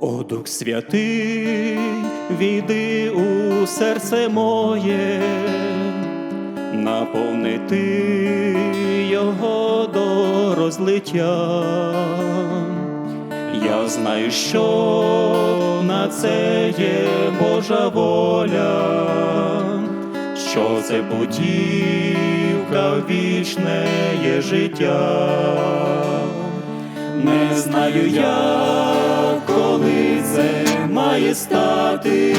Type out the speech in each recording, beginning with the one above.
О Дух Святий, війди у серце моє, наповнити його до розлиття. Я знаю, що на це є Божа воля, що це путівка в вічне є життя. Не знаю я, має статись,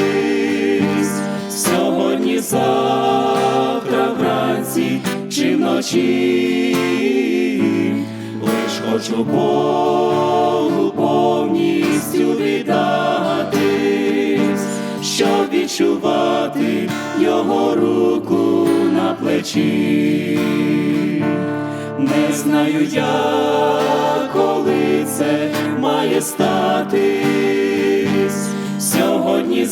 сьогодні, завтра, вранці чи вночі, лиш хочу Богу повністю віддатись, щоб відчувати його руку на плечі. Не знаю я, коли це має сьогодні,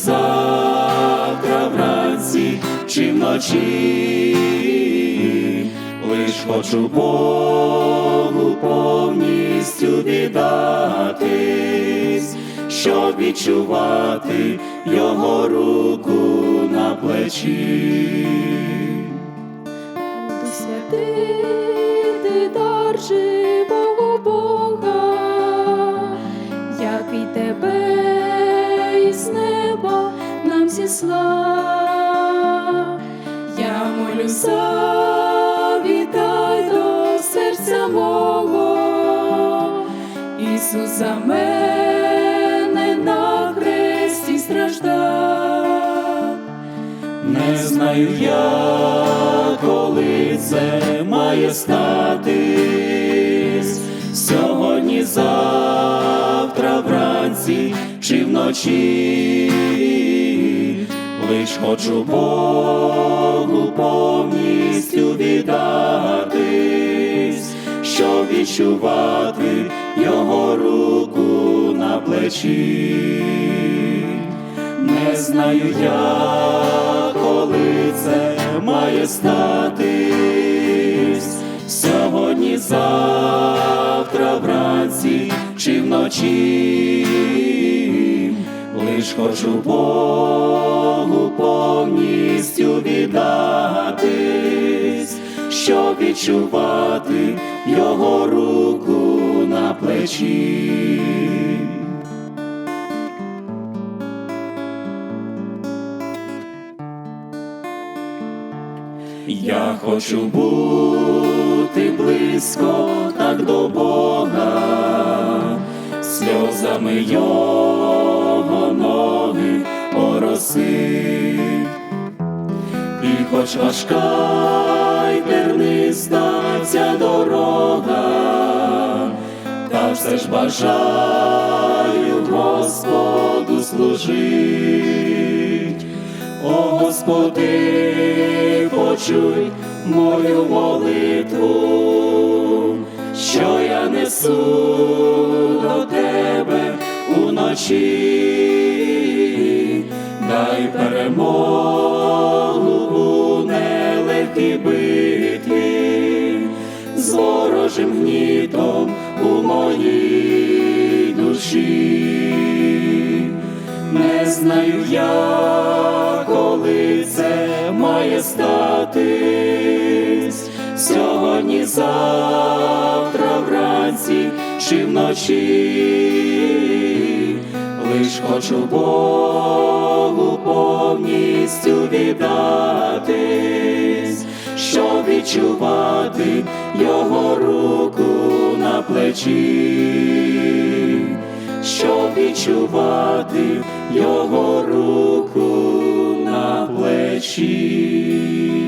завтра, вранці чи вночі, лиш хочу Богу повністю віддатись, щоб відчувати його руку на плечі. Зіслав. Я молюся, вітай до серця мого, Ісус за мене на хресті страждав. Не знаю я, коли це має статись, сьогодні, завтра, вранці чи вночі, лиш хочу Богу повністю віддатись, щоб відчувати його руку на плечі. Не знаю я, коли це має статись, сьогодні, завтра, вранці чи вночі, лиш хочу Богу повністю віддатись, щоб відчувати його руку на плечі. Я хочу бути близько так до Бога, сльозами його ноги оросить. І хоч важка й терниста ця дорога, та все ж бажаю Господу служить. О Господи, почуй мою молитву, що я несу до Тебе уночі, дай перемогу у нелегкій битві, з ворожим гнітом у моїй душі. Не знаю я, коли це має статись, сьогодні, завтра, вранці чи вночі, лиш хочу Богу повністю віддатись, щоб відчувати його руку на плечі щоб відчувати його руку на плечі.